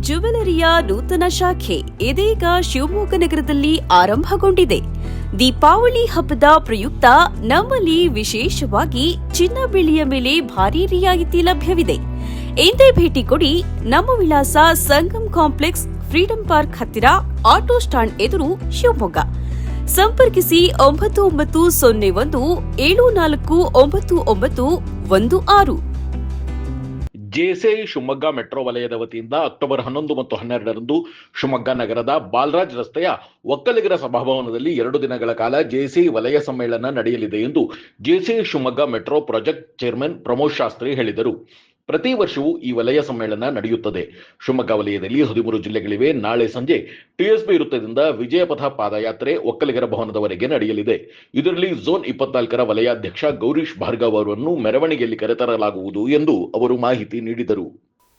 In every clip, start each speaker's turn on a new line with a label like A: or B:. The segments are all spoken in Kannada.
A: ಜುವೆಲರಿಯ ನೂತನ ಶಾಖೆ ಇದೀಗ ಶಿವಮೊಗ್ಗ ನಗರದಲ್ಲಿ ಆರಂಭಗೊಂಡಿದೆ. ದೀಪಾವಳಿ ಹಬ್ಬದ ಪ್ರಯುಕ್ತ ನಮ್ಮಲ್ಲಿ ವಿಶೇಷವಾಗಿ ಚಿನ್ನ ಬೆಳ್ಳಿಯ ಮೇಲೆ ಭಾರಿ ರಿಯಾಯಿತಿ ಲಭ್ಯವಿದೆ. ಎಂದೇ ಭೇಟಿ ಕೊಡಿ ನಮ್ಮ ವಿಳಾಸ ಸಂಗಮ್ ಕಾಂಪ್ಲೆಕ್ಸ್, ಫ್ರೀಡಂ ಪಾರ್ಕ್ ಹತ್ತಿರ, ಆಟೋ ಸ್ಟಾಂಡ್ ಎದುರು ಶಿವಮೊಗ್ಗ. ಸಂಪರ್ಕಿಸಿ ಒಂಬತ್ತು ಒಂಬತ್ತು ಸೊನ್ನೆ ಒಂದು ಏಳು ನಾಲ್ಕು ಒಂಬತ್ತು ಒಂಬತ್ತು ಒಂದು ಆರು.
B: ಜೆಎಸ್ಐ ಶಿವಮೊಗ್ಗ ಮೆಟ್ರೋ ವಲಯದ ವತಿಯಿಂದ ಅಕ್ಟೋಬರ್ ಹನ್ನೊಂದು ಮತ್ತು ಹನ್ನೆರಡರಂದು ಶಿವಮೊಗ್ಗ ನಗರದ ಬಾಲರಾಜ್ ರಸ್ತೆಯ ಒಕ್ಕಲಿಗರ ಸಭಾಭವನದಲ್ಲಿ ಎರಡು ದಿನಗಳ ಕಾಲ ಜೆಎಸ್ಐ ವಲಯ ಸಮ್ಮೇಳನ ನಡೆಯಲಿದೆ ಎಂದು JSI Shivamogga metro project chairman Pramod Shastri ಹೇಳಿದರು. ಪ್ರತಿ ವರ್ಷವೂ ಈ ವಲಯ ಸಮ್ಮೇಳನ ನಡೆಯುತ್ತದೆ. ಶಿವಮೊಗ್ಗ ವಲಯದಲ್ಲಿ ಹದಿಮೂರು ಜಿಲ್ಲೆಗಳಿವೆ. ನಾಳೆ ಸಂಜೆ ಟಿಎಸ್ಪಿ ವೃತ್ತದಿಂದ ವಿಜಯಪಥ ಪಾದಯಾತ್ರೆ ಒಕ್ಕಲಿಗರ ಭವನದವರೆಗೆ ನಡೆಯಲಿದೆ. ಇದರಲ್ಲಿ ಝೋನ್ ಇಪ್ಪತ್ನಾಲ್ಕರ ವಲಯಾಧ್ಯಕ್ಷ ಗೌರೀಶ್ ಭಾರ್ಗವ್ ಅವರನ್ನು ಮೆರವಣಿಗೆಯಲ್ಲಿ ಕರೆತರಲಾಗುವುದು ಎಂದು ಅವರು ಮಾಹಿತಿ ನೀಡಿದರು.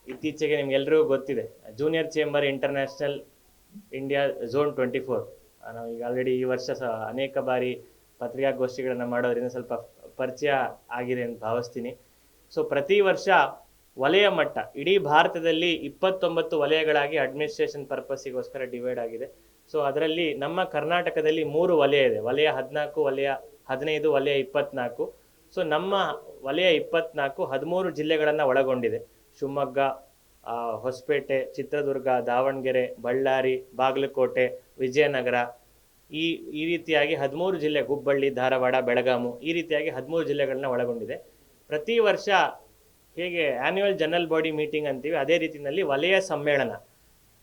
C: ಇತ್ತೀಚೆಗೆ ನಿಮ್ಗೆಲ್ರಿಗೂ ಗೊತ್ತಿದೆ. Junior chamber international India zone twenty four ನಾವು ಈಗ ಆಲ್ರೆಡಿ ಈ ವರ್ಷ ಸಹ ಅನೇಕ ಬಾರಿ ಪತ್ರಿಕಾಗೋಷ್ಠಿಗಳನ್ನು ಮಾಡೋದ್ರಿಂದ ಸ್ವಲ್ಪ ಪರಿಚಯ ಆಗಿದೆ ಅಂತ ಭಾವಿಸ್ತೀನಿ. ಸೊ ಪ್ರತಿ ವರ್ಷ ವಲಯ ಮಟ್ಟ, ಇಡೀ ಭಾರತದಲ್ಲಿ ಇಪ್ಪತ್ತೊಂಬತ್ತು ವಲಯಗಳಾಗಿ ಅಡ್ಮಿನಿಸ್ಟ್ರೇಷನ್ ಪರ್ಪಸ್ಸಿಗೋಸ್ಕರ ಡಿವೈಡ್ ಆಗಿದೆ. ಸೊ ಅದರಲ್ಲಿ ನಮ್ಮ ಕರ್ನಾಟಕದಲ್ಲಿ ಮೂರು ವಲಯ ಇದೆ. ವಲಯ ಹದಿನಾಲ್ಕು, ವಲಯ ಹದಿನೈದು, ವಲಯ ಇಪ್ಪತ್ನಾಲ್ಕು. ಸೊ ನಮ್ಮ ವಲಯ ಇಪ್ಪತ್ನಾಲ್ಕು ಹದಿಮೂರು ಜಿಲ್ಲೆಗಳನ್ನು ಒಳಗೊಂಡಿದೆ. ಶಿವಮೊಗ್ಗ ಹೊಸಪೇಟೆ, ಚಿತ್ರದುರ್ಗ, ದಾವಣಗೆರೆ, ಬಳ್ಳಾರಿ, ಬಾಗಲಕೋಟೆ, ವಿಜಯನಗರ. ಈ ಈ ರೀತಿಯಾಗಿ ಹದಿಮೂರು ಜಿಲ್ಲೆ, ಹುಬ್ಬಳ್ಳಿ, ಧಾರವಾಡ, ಬೆಳಗಾಮು ಈ ರೀತಿಯಾಗಿ ಹದಿಮೂರು ಜಿಲ್ಲೆಗಳನ್ನ ಒಳಗೊಂಡಿದೆ. ಪ್ರತಿ ವರ್ಷ ಹೇಗೆ ಆನ್ಯುವಲ್ ಜನರಲ್ ಬಾಡಿ ಮೀಟಿಂಗ್ ಅಂತೀವಿ. ಅದೇ ರೀತಿಯಲ್ಲಿ ವಲಯ ಸಮ್ಮೇಳನ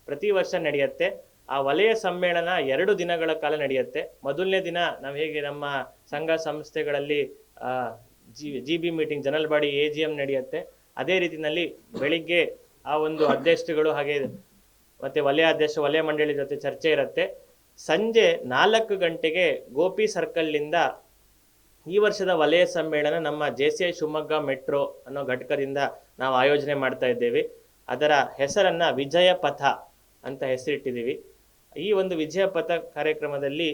C: ಪ್ರತಿ ವರ್ಷ ನಡೆಯುತ್ತೆ. ಆ ವಲಯ ಸಮ್ಮೇಳನ ಎರಡು ದಿನಗಳ ಕಾಲ ನಡೆಯುತ್ತೆ. ಮೊದಲನೇ ದಿನ ನಾವು ಹೇಗೆ ನಮ್ಮ ಸಂಘ ಸಂಸ್ಥೆಗಳಲ್ಲಿ G G B meeting general body A G ನಡೆಯುತ್ತೆ. ಅದೇ ರೀತಿಯಲ್ಲಿ ಬೆಳಿಗ್ಗೆ ಆ ಒಂದು ಅಧ್ಯಕ್ಷಗಳು ಹಾಗೆ ಮತ್ತೆ ವಲಯ ಅಧ್ಯಕ್ಷ, ವಲಯ ಮಂಡಳಿ ಜೊತೆ ಚರ್ಚೆ ಇರುತ್ತೆ. ಸಂಜೆ ನಾಲ್ಕು ಗಂಟೆಗೆ ಗೋಪಿ ಸರ್ಕಲ್ನಿಂದ ಈ ವರ್ಷದ ವಲಯ ಸಮ್ಮೇಳನ ನಮ್ಮ J C I Shivamogga metro ಅನ್ನೋ ಘಟಕದಿಂದ ನಾವು ಆಯೋಜನೆ ಮಾಡ್ತಾ ಇದ್ದೇವೆ. ಅದರ ಹೆಸರನ್ನ ವಿಜಯ ಪಥ ಅಂತ ಹೆಸರಿಟ್ಟಿದ್ದೀವಿ. ಈ ಒಂದು ವಿಜಯ ಪಥ ಕಾರ್ಯಕ್ರಮದಲ್ಲಿ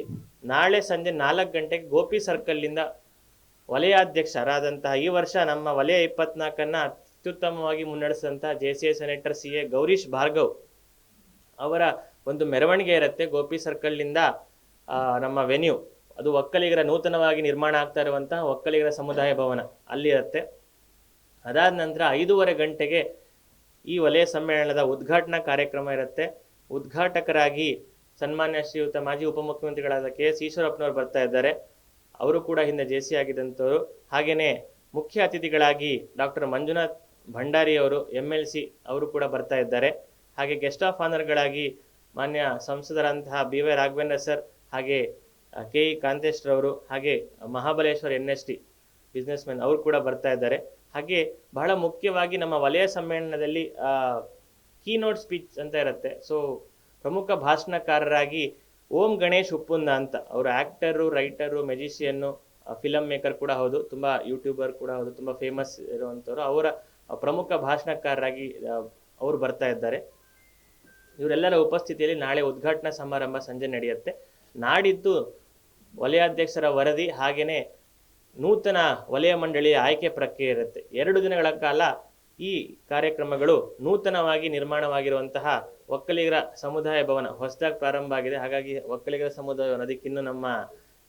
C: ನಾಳೆ ಸಂಜೆ ನಾಲ್ಕು ಗಂಟೆಗೆ ಗೋಪಿ ಸರ್ಕಲ್ನಿಂದ ವಲಯಾಧ್ಯಕ್ಷರಾದಂತಹ ಈ ವರ್ಷ ನಮ್ಮ ವಲಯ ಇಪ್ಪತ್ನಾಲ್ಕನ್ನ ಅತ್ಯುತ್ತಮವಾಗಿ ಮುನ್ನಡೆಸಿದಂತಹ J C I senator C A Gourish Bhargav ಅವರ ಒಂದು ಮೆರವಣಿಗೆ ಇರುತ್ತೆ. ಗೋಪಿ ಸರ್ಕಲ್ನಿಂದ ನಮ್ಮ ವೆನ್ಯೂ. ಅದು ಒಕ್ಕಲಿಗರ ನೂತನವಾಗಿ ನಿರ್ಮಾಣ ಆಗ್ತಾ ಇರುವಂತಹ ಒಕ್ಕಲಿಗರ ಸಮುದಾಯ ಭವನ ಅಲ್ಲಿ ಇರುತ್ತೆ. ಅದಾದ ನಂತರ ಐದೂವರೆ ಗಂಟೆಗೆ ಈ ವಲಯ ಸಮ್ಮೇಳನದ ಉದ್ಘಾಟನಾ ಕಾರ್ಯಕ್ರಮ ಇರುತ್ತೆ. ಉದ್ಘಾಟಕರಾಗಿ ಸನ್ಮಾನ್ಯ ಶ್ರೀಯುತ ಮಾಜಿ ಉಪಮುಖ್ಯಮಂತ್ರಿಗಳಾದ ಕೆ ಎಸ್ ಈಶ್ವರಪ್ಪನವರು ಬರ್ತಾ ಇದ್ದಾರೆ. ಅವರು ಕೂಡ ಹಿಂದೆ ಜೆ ಸಿ ಆಗಿದ್ದಂಥವ್ರು. ಹಾಗೆಯೇ ಮುಖ್ಯ ಅತಿಥಿಗಳಾಗಿ ಡಾಕ್ಟರ್ ಮಂಜುನಾಥ್ ಭಂಡಾರಿ ಅವರು ಎಂ ಎಲ್ ಸಿ ಅವರು ಕೂಡ ಬರ್ತಾ ಇದ್ದಾರೆ. ಹಾಗೆ ಗೆಸ್ಟ್ ಆಫ್ ಆನರ್ಗಳಾಗಿ ಮಾನ್ಯ ಸಂಸದರಂತಹ ಬಿ ವೈ ರಾಘವೇಂದ್ರ ಸರ್ ಹಾಗೆ ಕೆ ಇ ಕಾಂತೇಶ್ ರವರು ಹಾಗೆ Mahabaleshwar N S T businessman ಅವರು ಕೂಡ ಬರ್ತಾ ಇದ್ದಾರೆ. ಹಾಗೆ ಬಹಳ ಮುಖ್ಯವಾಗಿ ನಮ್ಮ ವಲಯ ಸಮ್ಮೇಳನದಲ್ಲಿ ಕೀನೋಟ್ ಸ್ಪೀಚ್ ಅಂತ ಇರುತ್ತೆ. ಸೊ ಪ್ರಮುಖ ಭಾಷಣಕಾರರಾಗಿ ಓಂ ಗಣೇಶ್ ಉಪ್ಪುಂದ ಅಂತ. ಅವರು actor, writer magician film maker ಕೂಡ ಹೌದು, ತುಂಬ ಯೂಟ್ಯೂಬರ್ ಕೂಡ ಹೌದು, ತುಂಬ ಫೇಮಸ್ ಇರುವಂಥವ್ರು. ಅವರ ಪ್ರಮುಖ ಭಾಷಣಕಾರರಾಗಿ ಅವರು ಬರ್ತಾ ಇದ್ದಾರೆ. ಇವರೆಲ್ಲರ ಉಪಸ್ಥಿತಿಯಲ್ಲಿ ನಾಳೆ ಉದ್ಘಾಟನಾ ಸಮಾರಂಭ ಸಂಜೆ ನಡೆಯುತ್ತೆ. ನಾಡಿದ್ದು ವಲಯಾಧ್ಯಕ್ಷರ ವರದಿ ಹಾಗೆಯೇ ನೂತನ ವಲಯ ಮಂಡಳಿಯ ಆಯ್ಕೆ ಪ್ರಕ್ರಿಯೆ ಇರುತ್ತೆ. ಎರಡು ದಿನಗಳ ಕಾಲ ಈ ಕಾರ್ಯಕ್ರಮಗಳು ನೂತನವಾಗಿ ನಿರ್ಮಾಣವಾಗಿರುವಂತಹ ಒಕ್ಕಲಿಗರ ಸಮುದಾಯ ಭವನ ಹೊಸದಾಗಿ ಪ್ರಾರಂಭ ಆಗಿದೆ. ಹಾಗಾಗಿ ಒಕ್ಕಲಿಗರ ಸಮುದಾಯ ಭವನ ಅದಕ್ಕಿನ್ನು ನಮ್ಮ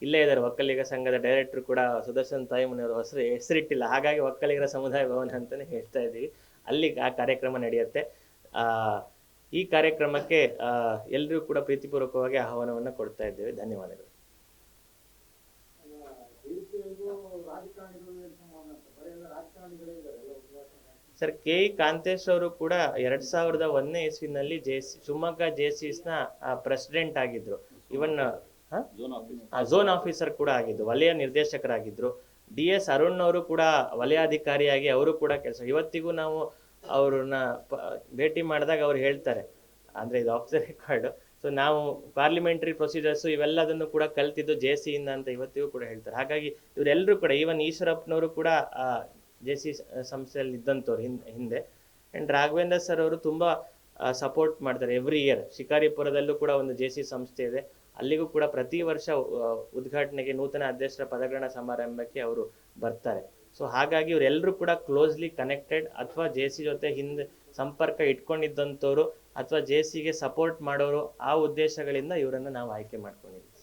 C: ಇಲ್ಲೇ ಇದ್ದಾರೆ ಒಕ್ಕಲಿಗ ಸಂಘದ ಡೈರೆಕ್ಟರ್ ಕೂಡ ಸುದರ್ಶನ್ ತಾಯಿಮನಿಯವರು ಹೆಸರು ಹೆಸರಿಟ್ಟಿಲ್ಲ. ಹಾಗಾಗಿ ಒಕ್ಕಲಿಗರ ಸಮುದಾಯ ಭವನ ಅಂತಲೇ ಹೇಳ್ತಾ ಇದ್ದೀವಿ. ಅಲ್ಲಿ ಆ ಕಾರ್ಯಕ್ರಮ ನಡೆಯುತ್ತೆ. ಈ ಕಾರ್ಯಕ್ರಮಕ್ಕೆ ಎಲ್ಲರೂ ಕೂಡ ಪ್ರೀತಿಪೂರ್ವಕವಾಗಿ ಆಹ್ವಾನವನ್ನು ಕೊಡ್ತಾ ಇದ್ದೇವೆ. ಧನ್ಯವಾದಗಳು. ಸರ್ ಕೆ ಕಾಂತೇಶ್ ಅವರು ಕೂಡ ಎರಡ್ ಸಾವಿರದ ಒಂದನೇ ಇಸ್ವಿನಲ್ಲಿ ಜೆ ಶಿವಮೊಗ್ಗ ಜೆ ನ ಪ್ರೆಸಿಡೆಂಟ್ ಆಗಿದ್ರು. ಇವನ್ ಝೋನ್ ಆಫೀಸರ್ ಕೂಡ ಆಗಿದ್ದು ವಲಯ ನಿರ್ದೇಶಕರಾಗಿದ್ರು. ಡಿ ಎಸ್ ಅರುಣ್ ಅವರು ಕೂಡ ವಲಯಾಧಿಕಾರಿಯಾಗಿ ಅವರು ಕೂಡ ಕೆಲಸ ಇವತ್ತಿಗೂ ನಾವು ಅವ್ರನ್ನ ಭೇಟಿ ಮಾಡಿದಾಗ ಅವ್ರು ಹೇಳ್ತಾರೆ. ಅಂದ್ರೆ ಇದು ಆಫ್ ದ ರೆಕಾರ್ಡ್ ಸೊ ನಾವು ಪಾರ್ಲಿಮೆಂಟರಿ ಪ್ರೊಸೀಜರ್ಸ್ ಇವೆಲ್ಲದನ್ನು ಕೂಡ ಕಲ್ತಿದ್ದು ಜೆ ಸಿ ಇಂದ ಅಂತ ಇವತ್ತಿಗೂ ಕೂಡ ಹೇಳ್ತಾರೆ. ಹಾಗಾಗಿ ಇವರೆಲ್ಲರೂ ಕೂಡ ಈವನ್ ಈಶ್ವರಪ್ಪನವರು ಕೂಡ ಜೆ ಸಿ ಸಂಸ್ಥೆಯಲ್ಲಿ ಇದ್ದಂಥವ್ರು ಹಿಂದ್ ಅಂಡ್ ರಾಘವೇಂದ್ರ ಸರ್ ಅವರು ತುಂಬಾ ಸಪೋರ್ಟ್ ಮಾಡ್ತಾರೆ ಎವ್ರಿ ಇಯರ್ ಶಿಕಾರಿಪುರದಲ್ಲೂ ಕೂಡ ಒಂದು ಜೆ ಸಿ ಸಂಸ್ಥೆ ಇದೆ. ಅಲ್ಲಿಗೂ ಕೂಡ ಪ್ರತಿ ವರ್ಷ ಉದ್ಘಾಟನೆಗೆ ನೂತನ ಅಧ್ಯಕ್ಷರ ಪದಗ್ರಹಣ ಸಮಾರಂಭಕ್ಕೆ ಅವರು ಬರ್ತಾರೆ. ಸೊ ಹಾಗಾಗಿ ಇವರೆಲ್ಲರೂ ಕೂಡ ಕ್ಲೋಸ್ಲಿ ಕನೆಕ್ಟೆಡ್ ಅಥವಾ ಜೆ ಸಿ ಜೊತೆ ಹಿಂದೆ ಸಂಪರ್ಕ ಇಟ್ಕೊಂಡಿದ್ದಂಥವ್ರು ಅಥವಾ ಜೆ ಸಿಗೆ ಸಪೋರ್ಟ್ ಮಾಡೋರು ಆ ಉದ್ದೇಶಗಳಿಂದ ಇವರನ್ನು ನಾವು ಆಯ್ಕೆ ಮಾಡ್ಕೊಂಡಿದ್ದೀವಿ.